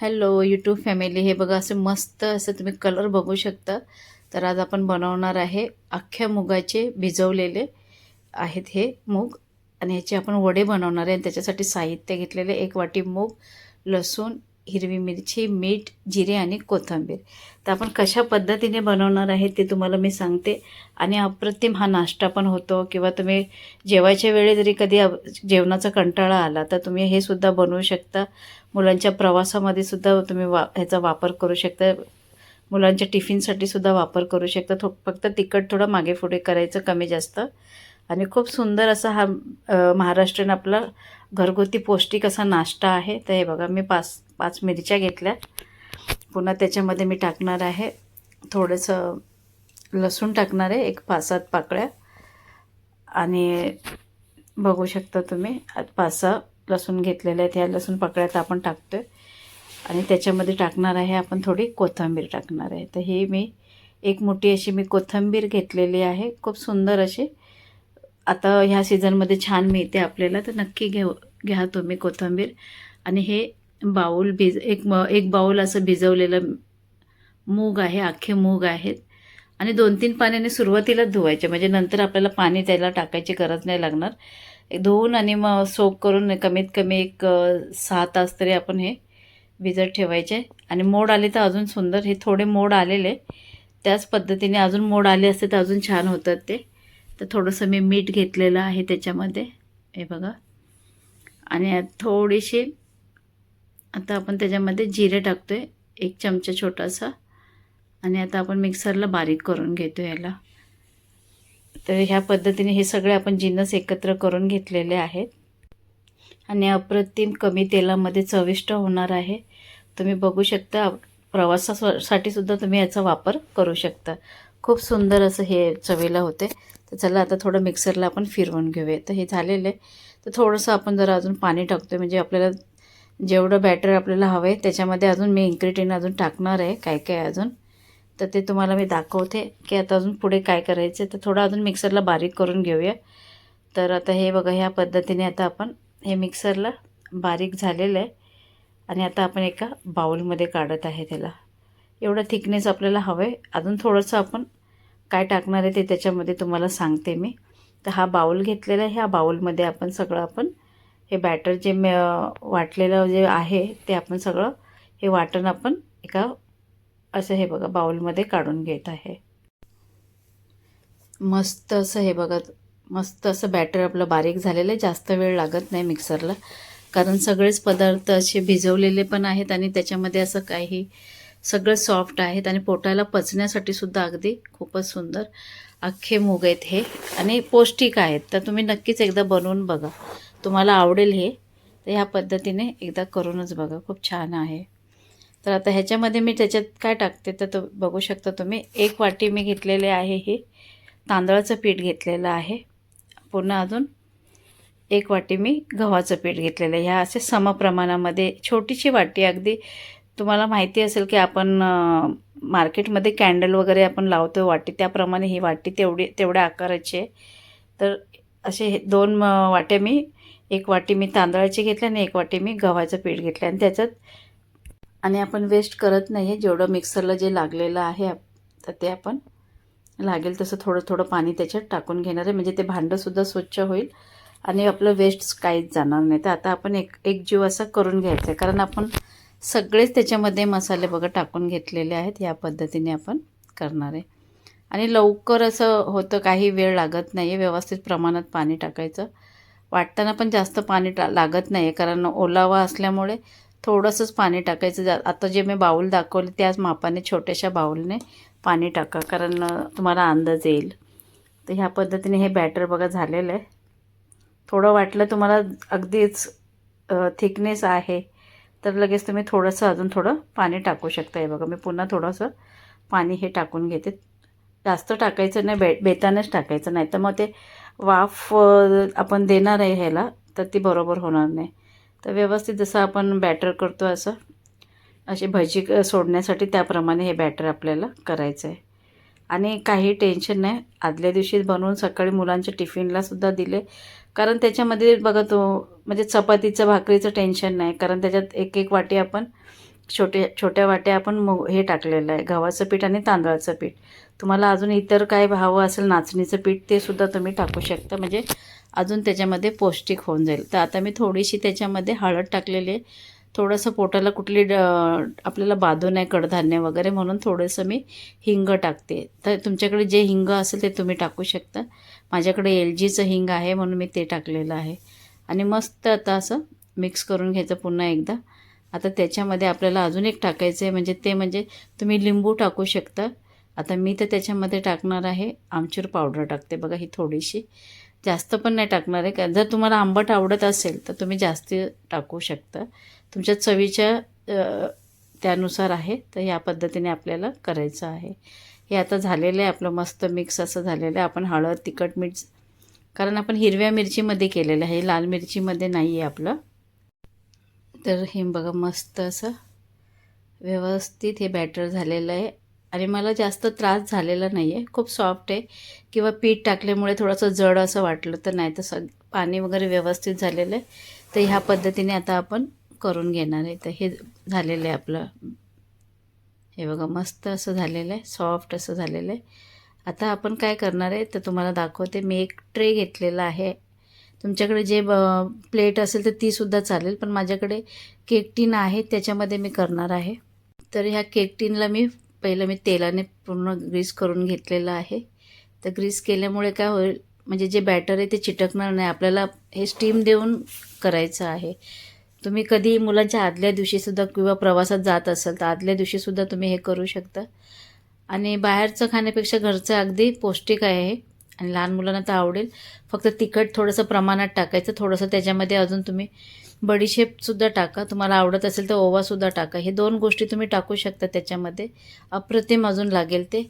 Hello YouTube family हे बघा असं मस्त असं तुम्ही कलर बघू शकता. तर आज आपण बनवणार आहे अख्ख्या मुगाचे भिजवलेले आहेत हे मूग. आणि ह्याचे आपण वडे बनवणार आहे. आणि त्याच्यासाठी साहित्य घेतलेले एक वाटी मूग लसूण हिरवी मिरची मीठ जिरे आणि कोथिंबीर. तर आपण कशा पद्धतीने बनवणार आहे ते तुम्हाला मी सांगते. आणि अप्रतिम हा नाश्ता पण होतो किंवा तुम्ही जेवायच्या वेळी जरी कधी जेवणाचा कंटाळा आला तर तुम्ही हे सुद्धा बनवू शकता. मुलांच्या प्रवासामध्ये सुद्धा तुम्ही वा ह्याचा वापर करू शकता. मुलांच्या टिफिनसाठी सुद्धा वापर करू शकता. थो फक्त तिखट थोडं मागे पुढे करायचं कमी जास्त. आणि खूप सुंदर असा हा महाराष्ट्रीयन आपला घरगुती पौष्टिक असा नाश्ता आहे. तर हे बघा मी पाच पाच मिरच्या घेतल्या. पुन्हा त्याच्यामध्ये मी टाकणार आहे थोडंसं लसूण टाकणार आहे एक पाच सात पाकळ्या. आणि बघू शकता तुम्ही पाच सहा लसूण घेतलेले आहेत. ह्या लसूण पाकळ्यात आपण टाकतो आहे आणि त्याच्यामध्ये टाकणार आहे आपण थोडी कोथिंबीर टाकणार आहे. तर ही मी एक मोठी अशी मी कोथिंबीर घेतलेली आहे. खूप सुंदर अशी. आता ह्या सीझनमध्ये छान मिळते आपल्याला. तर नक्की घेऊ घ्या तुम्ही कोथिंबीर. आणि हे बाऊल भिज एक एक बाऊल असं भिजवलेलं मूग आहे अख्खे मूग आहेत. आणि दोन तीन पाण्याने सुरुवातीलाच धुवायचे. म्हणजे नंतर आपल्याला पाणी त्याला टाकायची गरज नाही लागणार. एक धुवून आणि मग सोक करून कमीत कमी एक सहा तास तरी आपण हे भिजत ठेवायचे. आणि मोड आले तर अजून सुंदर. हे थोडे मोड आलेले. त्याच पद्धतीने अजून मोड आले असते तर अजून छान होतात ते. तर थोडंसं मी मीठ घेतलेलं आहे त्याच्यामध्ये. हे बघा. आणि थोडीशी आता आपण त्याच्यामध्ये जिरे टाकतो आहे एक चमचा छोटासा. आणि आता आपण मिक्सरला बारीक करून घेतो याला. तर ह्या पद्धतीने हे सगळे आपण जिन्नस एकत्र करून घेतलेले आहेत. आणि अप्रतिम कमी तेलामध्ये चविष्ट होणार आहे. तुम्ही बघू शकता प्रवासासाठी सुद्धा तुम्ही याचा वापर करू शकता. खूप सुंदर असं हे चवीला होते. तर चला आता थोडं मिक्सरला आपण फिरवून घेऊया. तर हे झालेलं आहे. तर थोडंसं आपण जरा अजून पाणी टाकतो म्हणजे आपल्याला जेवढं बॅटर आपल्याला हवं आहे त्याच्यामध्ये अजून मी इन्ग्रेडियंट अजून टाकणार आहे काय काय अजून. तर ते तुम्हाला मी दाखवते की आता अजून पुढे काय करायचं तर थोडं अजून मिक्सरला बारीक करून घेऊया. तर आता हे बघा ह्या पद्धतीने आता आपण हे मिक्सरला बारीक झालेलं आहे. आणि आता आपण एका बाउलमध्ये काढत आहे त्याला. एवढं थिकनेस आपल्याला हवं आहे अजून थोडंसं आपण काय टाकणार आहे ते त्याच्यामध्ये तुम्हाला सांगते मी. तर हा बाउल घेतलेला आहे ह्या बाउलमध्ये आपण सगळं आपण हे बॅटर जे मे वाटलेलं जे आहे ते आपण सगळं हे वाटण आपण एका असं हे बघा बाउलमध्ये काढून घेत आहे. मस्त असं हे बघा मस्त असं बॅटर आपलं बारीक झालेलं आहे जास्त वेळ लागत नाही मिक्सरला कारण सगळेच पदार्थ असे भिजवलेले पण आहेत आणि त्याच्यामध्ये असं काही सगळं सॉफ्ट आहेत आणि पोटाला पचण्यासाठी सुद्धा अगदी खूपच सुंदर अख्खे मूग आहेत हे. आणि पौष्टिक आहेत तर तुम्ही नक्कीच एकदा बनवून बघा. तुम्हाला आवडेल हे तर ह्या पद्धतीने एकदा करूनच बघा. खूप छान आहे. तर आता ह्याच्यामध्ये मी त्याच्यात काय टाकते तर तो बघू शकता तुम्ही. एक वाटी मी घेतलेले आहे हे. तांदळाचं पीठ घेतलेलं आहे. पुन्हा अजून एक वाटी मी गव्हाचं पीठ घेतलेलं आहे. ह्या असे समप्रमाणामध्ये छोटीशी वाटी. अगदी तुम्हाला माहिती असेल की आपण मार्केटमध्ये कॅन्डल वगैरे आपण लावतो वाटी. त्याप्रमाणे ही वाटी तेवढी तेवढ्या आकाराची आहे. तर असे हे दोन वाट्या मी एक वाटी मी तांदळाची घेतली आणि एक वाटी मी गव्हाचं पीठ घेतलं. आणि त्याच्यात आणि आपण वेस्ट करत नाही आहे जेवढं मिक्सरला जे लागलेलं आहे तर ते आपण लागेल तसं थोडं थोडं पाणी त्याच्यात टाकून घेणार आहे. म्हणजे ते भांडंसुद्धा स्वच्छ होईल आणि आपलं वेस्ट काहीच जाणार नाही. तर आता आपण एक एक जीव असा करून घ्यायचा आहे. कारण आपण सगळेच त्याच्यामध्ये मसाले बघा टाकून घेतलेले आहेत. या पद्धतीने आपण करणार आहे. आणि लवकर असं होतं काही वेळ लागत नाही आहे व्यवस्थित प्रमाणात पाणी टाकायचं. वाटताना पण जास्त पाणी टा लागत नाही आहे कारण ओलावा असल्यामुळे थोडंसंच पाणी टाकायचं जा आता जे मी बाऊल दाखवले त्याच मापाने छोट्याशा बाऊलने पाणी टाका. कारण तुम्हाला अंदाज येईल. तर ह्या पद्धतीने हे बॅटर बघा झालेलं आहे. थोडं वाटलं तुम्हाला अगदीच थिकनेस आहे तर लगेच तुम्ही थोडंसं अजून थोडं पाणी टाकू शकता. हे बघा मी पुन्हा थोडंसं पाणी हे टाकून घेते. जास्त टाकायचं नाही बे बेतानंच टाकायचं नाही. तर मग ते वाफ आपण देणार आहे ह्याला तर ती बरोबर होणार नाही. तर व्यवस्थित जसं आपण बॅटर करतो असं अशी भजी क- सोडण्यासाठी त्याप्रमाणे हे बॅटर आपल्याला करायचं आहे. आणि काही टेन्शन नाही. आदल्या दिवशी बनवून सकाळी मुलांच्या टिफिनला सुद्धा दिले. कारण त्याच्यामध्ये बघा तो म्हणजे चपातीचं भाकरीचं टेन्शन नाही. कारण त्याच्यात एक एक वाटी आपण छोटे छोट्या वाट्या आपण मग हे टाकलेलं आहे. गव्हाचं पीठ आणि तांदळाचं पीठ. तुम्हाला अजून इतर काय हवं असेल नाचणीचं पीठ ते सुद्धा तुम्ही टाकू शकता. म्हणजे अजून त्याच्यामध्ये पौष्टिक होऊन जाईल. तर आता मी थोडीशी त्याच्यामध्ये हळद टाकलेली आहे. थोडंसं पोटाला कुठली ड आपल्याला बाधू नाही कडधान्य वगैरे म्हणून थोडंसं मी हिंग टाकते. तर तुमच्याकडे जे हिंग असेल ते तुम्ही टाकू शकता. माझ्याकडे एल जीचं हिंग आहे म्हणून मी ते टाकलेलं आहे. आणि मस्त आता असं मिक्स करून घ्यायचं पुन्हा एकदा. आता त्याच्यामध्ये आपल्याला अजून एक टाकायचं आहे म्हणजे ते म्हणजे तुम्ही लिंबू टाकू शकता. आता मी तर त्याच्यामध्ये टाकणार आहे आमचूर पावडर टाकते बघा ही थोडीशी. जास्त पण नाही टाकणार आहे. का जर तुम्हाला आंबट आवडत असेल तर तुम्ही जास्त टाकू शकता. तुमच्या चवीच्या त्यानुसार आहे. तर या पद्धतीने आपल्याला करायचं आहे. हे आता झालेलं आहे आपलं मस्त मिक्स असं झालेलं आहे. आपण हळद तिखट मीठ कारण आपण हिरव्या मिरचीमध्ये केलेलं आहे. लाल मिरचीमध्ये नाही आहे आपलं. तर हे बघा मस्त असं व्यवस्थित हे बॅटर झालेलं आहे. आणि मला जास्त त्रास झालेला नाही आहे खूप सॉफ्ट आहे. किंवा पीठ टाकल्यामुळे थोडंसं जड असं वाटलं तर नाही तर सग पाणी वगैरे व्यवस्थित झालेलं आहे. तर ह्या पद्धतीने आता आपण करून घेणार आहे. तर हे झालेलं आहे आपलं. हे बघा मस्त असं झालेलं आहे. सॉफ्ट असं झालेलं आहे. आता आपण काय करणार आहे? तर तुम्हाला दाखवते. मी एक ट्रे घेतलेला आहे. तुमच्याकडे जे ब प्लेट असेल तर तीसुद्धा चालेल. पण माझ्याकडे केक टीन आहे. त्याच्यामध्ये मी करणार आहे. तर ह्या केक टीनला मी पहिलं मी तेलाने पूर्ण ग्रीस करून घेतलेलं आहे. तर ग्रीस केल्यामुळे काय होईल म्हणजे जे बॅटर आहे ते चिटकणार नाही. आपल्याला हे स्टीम देऊन करायचं आहे. तुम्ही कधी मुलांच्या आदल्या दिवशीसुद्धा किंवा प्रवासात जात असाल तर आदल्या दिवशीसुद्धा तुम्ही हे करू शकता. आणि बाहेरचं खाण्यापेक्षा घरचं अगदी पौष्टिक आहे. आणि लहान मुलांना तर आवडेल. फक्त तिखट थोडंसं प्रमाणात टाकायचं. थोडंसं त्याच्यामध्ये अजून तुम्ही बडीशेपसुद्धा टाका. तुम्हाला आवडत असेल तर ओवासुद्धा टाका. हे दोन गोष्टी तुम्ही टाकू शकता त्याच्यामध्ये. अप्रतिम अजून लागेल ते.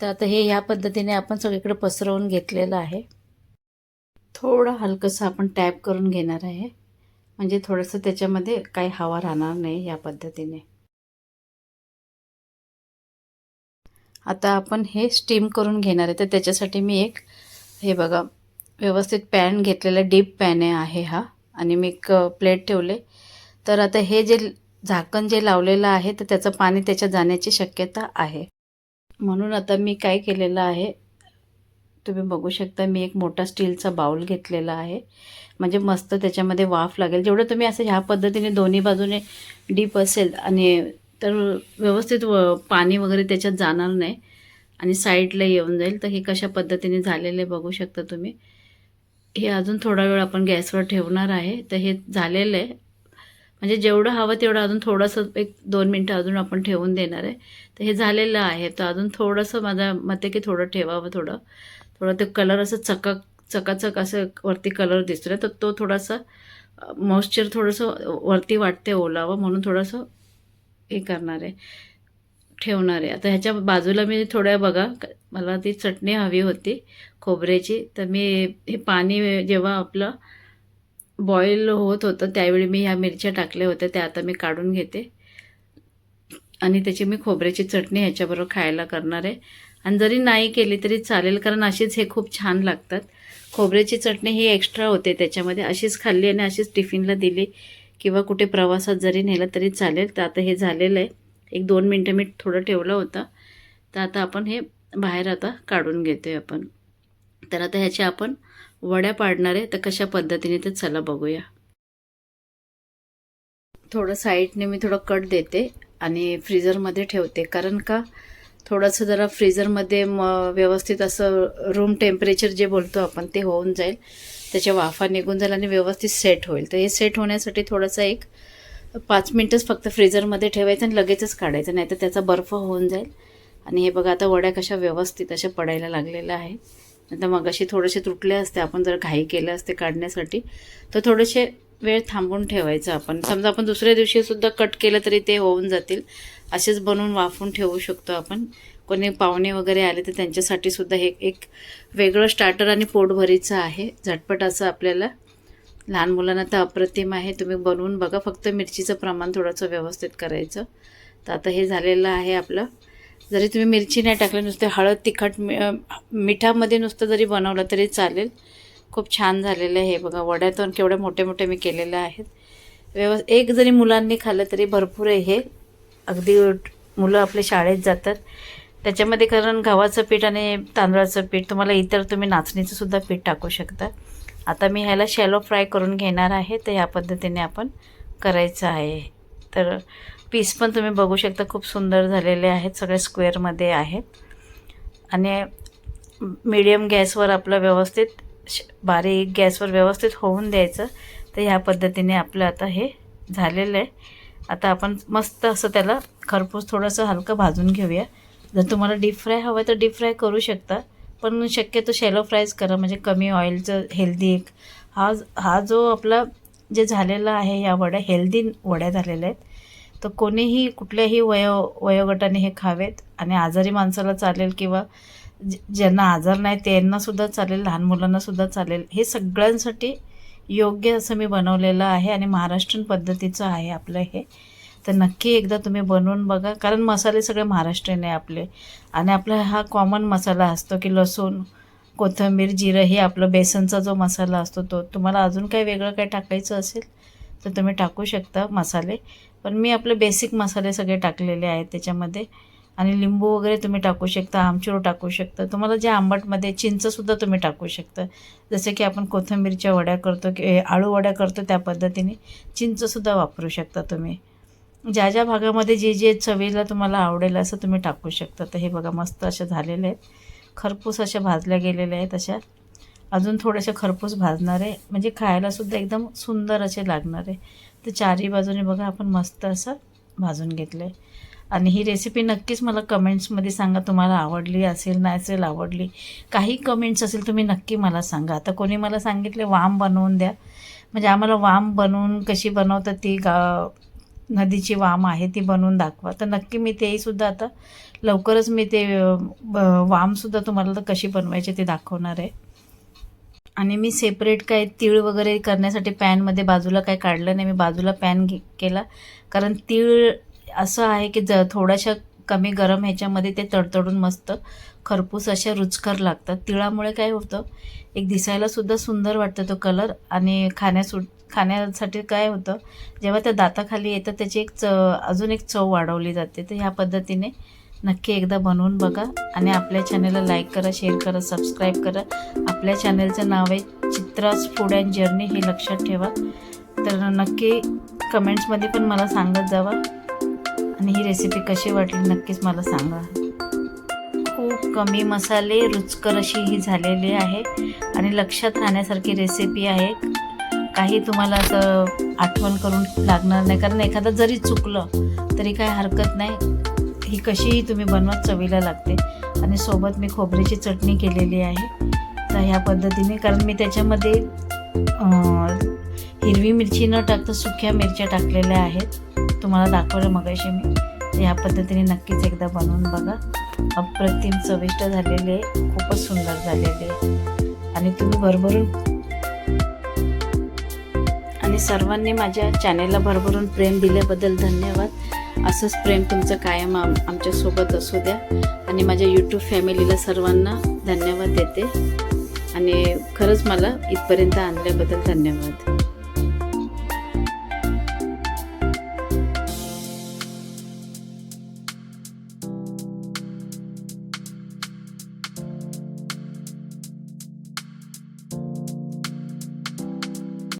तर आता हे ह्या पद्धतीने आपण सगळीकडे पसरवून घेतलेलं आहे. थोडं हलकंसं आपण टॅप करून घेणार आहे. म्हणजे थोडंसं त्याच्यामध्ये काही हवा राहणार नाही या पद्धतीने. आता आपण हे स्टीम करून घेणार आहे. तर त्याच्यासाठी मी एक हे बघा व्यवस्थित पॅन घेतलेला डीप पॅन आहे हा. आणि मी एक प्लेट ठेवले. तर आता हे जे झाकण जे लावलेलं आहे तर त्याचं पाणी त्याच्यात जाण्याची शक्यता आहे. म्हणून आता मी काय केलेलं आहे तुम्ही बघू शकता मी एक मोठा स्टीलचा बाउल घेतलेला आहे. म्हणजे मस्त त्याच्यामध्ये वाफ लागेल. जेवढं तुम्ही असं ह्या पद्धतीने दोन्ही बाजूने डीप असेल आणि तर व्यवस्थित व पाणी वगैरे त्याच्यात जाणार नाही आणि साईडला येऊन जाईल. तर हे कशा पद्धतीने झालेले बघू शकता तुम्ही. हे अजून थोडा वेळ आपण गॅसवर ठेवणार आहे. तर हे झालेलं आहे. म्हणजे जेवढं हवं तेवढं अजून थोडंसं एक दोन मिनटं अजून आपण ठेवून देणार आहे. तर हे झालेलं आहे. तर अजून थोडंसं माझा मते की थोडं ठेवावं थोडं. थोडं ते कलर असं चकक चकाचक असं वरती कलर दिसतो आहे तर तो थोडासा मॉइश्चर थोडंसं वरती वाटते ओलावं म्हणून थोडंसं हे करणार आहे. ठेवणार आहे. आता ह्याच्या बाजूला मी थोड्या बघा मला ती चटणी हवी होती खोबऱ्याची. तर मी हे पाणी जेव्हा आपलं बॉईल होत होतं त्यावेळी मी ह्या मिरच्या टाकल्या होत्या त्या आता मी काढून घेते. आणि त्याची मी खोबऱ्याची चटणी ह्याच्याबरोबर खायला करणार आहे. आणि जरी नाही केली तरी चालेल कारण अशीच हे खूप छान लागतात. खोबऱ्याची चटणी ही एक्स्ट्रा होते त्याच्यामध्ये. अशीच खाल्ली आणि अशीच टिफिनला दिली किंवा कुठे प्रवासात जरी नेलं तरी चालेल. तर आता हे झालेलं आहे. एक दोन मिनटं मी थोडं ठेवलं होतं. तर आता आपण हे बाहेर आता काढून घेतो आहे आपण. तर आता ह्याच्या आपण वड्या पाडणार आहे तर कशा पद्धतीने ते चला बघूया. थोडं साईडने मी थोडं कट देते आणि फ्रीजरमध्ये ठेवते. कारण का थोडंसं जरा फ्रीजरमध्ये म व्यवस्थित असं रूम टेम्परेचर जे बोलतो आपण ते होऊन जाईल. त्याच्या वाफा निघून जाईल आणि व्यवस्थित सेट होईल. तर हे सेट होण्यासाठी थोडंसं एक पाच मिनटंच फक्त फ्रीजरमध्ये ठेवायचं आणि लगेचच काढायचं नाही तर त्याचा बर्फ होऊन जाईल. आणि हे बघा आता वड्या कशा व्यवस्थित अशा पडायला लागलेल्या आहेत. नंतर मग अशी थोडेसे तुटले असते आपण जर घाई केलं असते काढण्यासाठी तर थोडेसे वेळ थांबून ठेवायचं आपण. समजा आपण दुसऱ्या दिवशी सुद्धा कट केलं तरी ते होऊन जातील. असेच बनवून वाफून ठेवू शकतो आपण. कोणी पाहुणे वगैरे आले तर त्यांच्यासाठी सुद्धा हे एक वेगळं स्टार्टर आणि पोटभरीचं आहे. झटपट असं आपल्याला लहान मुलांना तर अप्रतिम आहे. तुम्ही बनवून बघा. फक्त मिरचीचं प्रमाण थोडंसं व्यवस्थित करायचं. तर आता हे झालेलं आहे आपलं. जरी तुम्ही मिरची नाही टाकलं नुसते हळद तिखट मिठामध्ये नुसतं जरी बनवलं तरी चालेल. खूप छान झालेलं आहे बघा. वड्यातून केवढ्या मोठे मोठे मी केलेले आहेत. व्यव एक जरी मुलांनी खाल्लं तरी भरपूर आहे हे. अगदी मुलं आपले शाळेत जातात. त्याच्यामध्ये कारण गव्हाचं पीठ आणि तांदळाचं पीठ तुम्हाला इतर तुम्ही नाचणीचं सुद्धा पीठ टाकू शकता. आता मी ह्याला शॅलो फ्राय करून घेणार आहे तर ह्या पद्धतीने आपण करायचं आहे. तर पीस पण तुम्ही बघू शकता खूप सुंदर झालेले आहेत सगळे स्क्वेअरमध्ये आहेत. आणि मीडियम गॅसवर आपलं व्यवस्थित श- बारीक गॅसवर व्यवस्थित होऊन द्यायचं. तर ह्या पद्धतीने आपलं आता हे झालेलं आहे. आता आपण मस्त असं त्याला खरपूस थोडंसं हलकं भाजून घेऊया. जर तुम्हाला डीप फ्राय हवं आहे तर डीप फ्राय करू शकता. पण शक्यतो शेलो फ्रायच करा म्हणजे कमी ऑइलचं हेल्दी एक. हा हा जो आपला जे झालेला आहे या वड्या हेल्दी वड्या झालेल्या आहेत. तर कोणीही कुठल्याही वयो वयोगटाने हे खावेत. आणि आजारी माणसाला चालेल किंवा ज- ज्यांना आजार नाही त्यांनासुद्धा चालेल लहान मुलांनासुद्धा चालेल. हे सगळ्यांसाठी योग्य असं मी बनवलेलं आहे आणि महाराष्ट्रीयन पद्धतीचं आहे आपलं हे. तर नक्की एकदा तुम्ही बनवून बघा. कारण मसाले सगळे महाराष्ट्रीयन आहे आपले. आणि आपला हा कॉमन मसाला असतो की लसूण कोथिंबीर जिरं हे आपलं बेसनचा जो मसाला असतो तो. तुम्हाला अजून काही वेगळं काही टाकायचं असेल तर तुम्ही टाकू शकता मसाले. पण मी आपले बेसिक मसाले सगळे टाकलेले आहेत त्याच्यामध्ये. आणि लिंबू वगैरे तुम्ही टाकू शकता आमचूर टाकू शकता. तुम्हाला जे आंबटमध्ये चिंचसुद्धा तुम्ही टाकू शकता. जसे की आपण कोथिंबीरच्या वड्या करतो की आळू वड्या करतो त्या पद्धतीने. चिंचसुद्धा वापरू शकता तुम्ही. ज्या ज्या भागामध्ये जे जे चवीला तुम्हाला आवडेल असं तुम्ही टाकू शकता. तर हे बघा मस्त असे झालेले आहेत. खरपूस अशा भाजल्या गेलेले आहेत अशा. अजून थोडेसे खरपूस भाजणार आहे. म्हणजे खायलासुद्धा एकदम सुंदर असे लागणार आहे. तर चारही बाजूने बघा आपण मस्त असं भाजून घेतलं आणि ही रेसिपी नक्कीच मला कमेंट्समध्ये सांगा तुम्हाला आवडली असेल नाही असेल आवडली. काही कमेंट्स असेल तुम्ही नक्की मला सांगा. आता कोणी मला सांगितले वाम बनवून द्या. म्हणजे आम्हाला वाम बनवून कशी बनवतात ती गा नदीची वाम आहे ती बनवून दाखवा. तर नक्की मी तेही सुद्धा आता लवकरच मी ते ब- वामसुद्धा तुम्हाला तर कशी बनवायची ते दाखवणार आहे. आणि मी सेपरेट काय तीळ वगैरे करण्यासाठी पॅनमध्ये बाजूला काय काढलं नाही मी बाजूला पॅन घे केला. कारण तीळ असं आहे की ज थोड्याशा कमी गरम ह्याच्यामध्ये ते तडतडून मस्त खरपूस अशा रुचकर लागतात. तिळामुळे काय होतं एक दिसायलासुद्धा सुंदर वाटतं तो कलर आणि खाण्यासु खाण्यासाठी काय होतं जेव्हा त्या दाताखाली येतं त्याची एक च अजून एक चव वाढवली जाते. तर ह्या पद्धतीने नक्की एकदा बनवून बघा आणि आपल्या चॅनलला लाईक करा शेअर करा सबस्क्राईब करा. आपल्या चॅनलचं नाव आहे चित्रास फूड अँड जर्नी हे लक्षात ठेवा. तर नक्की कमेंट्समध्ये पण मला सांगत जावा आणि ही रेसिपी कशी वाटली नक्कीच मला सांगा. खूप कमी मसाले रुचकर अशी ही झालेली आहे आणि लक्षात राहण्यासारखी रेसिपी आहे. काही तुम्हाला असं आठवण करून लागणार नाही. कारण एखादं जरी चुकलं तरी काय हरकत नाही. ही कशीही तुम्ही बनवा चवीला लागते. आणि सोबत मी खोबऱ्याची चटणी केलेली आहे. तर ह्या पद्धतीने कारण मी त्याच्यामध्ये हिरवी मिरची न टाकता सुक्या मिरच्या टाकलेल्या आहेत. तुम्हाला दाखवलं मगाशी मी. तर ह्या पद्धतीने नक्कीच एकदा बनवून बघा. अप्रतिम चविष्ट झालेले आहे. खूपच सुंदर झालेले आहे. आणि तुम्ही भरभरून आणि सर्वांनी माझ्या चॅनेलला भरभरून प्रेम दिल्याबद्दल धन्यवाद. असंच प्रेम तुमचं कायम आम आमच्यासोबत असू द्या. आणि माझ्या यूट्यूब फॅमिलीला सर्वांना धन्यवाद देते. आणि खरंच मला इथपर्यंत आणल्याबद्दल धन्यवाद.